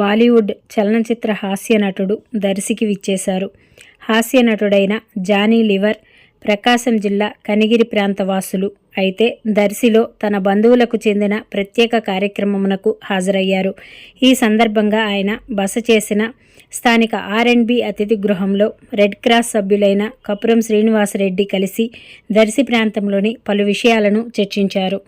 బాలీవుడ్ చలనచిత్ర హాస్య నటుడు దర్శికి విచ్చేశారు. హాస్య నటుడైన జానీ లివర్ ప్రకాశం జిల్లా కనిగిరి ప్రాంత వాసులు. అయితే దర్శిలో తన బంధువులకు చెందిన ప్రత్యేక కార్యక్రమమునకు హాజరయ్యారు. ఈ సందర్భంగా ఆయన బస చేసిన స్థానిక ఆర్ అండ్ బి అతిథి గృహంలో రెడ్ క్రాస్ సభ్యులైన కపురం శ్రీనివాసరెడ్డి కలిసి దర్శి ప్రాంతంలోని పలు విషయాలను చర్చించారు.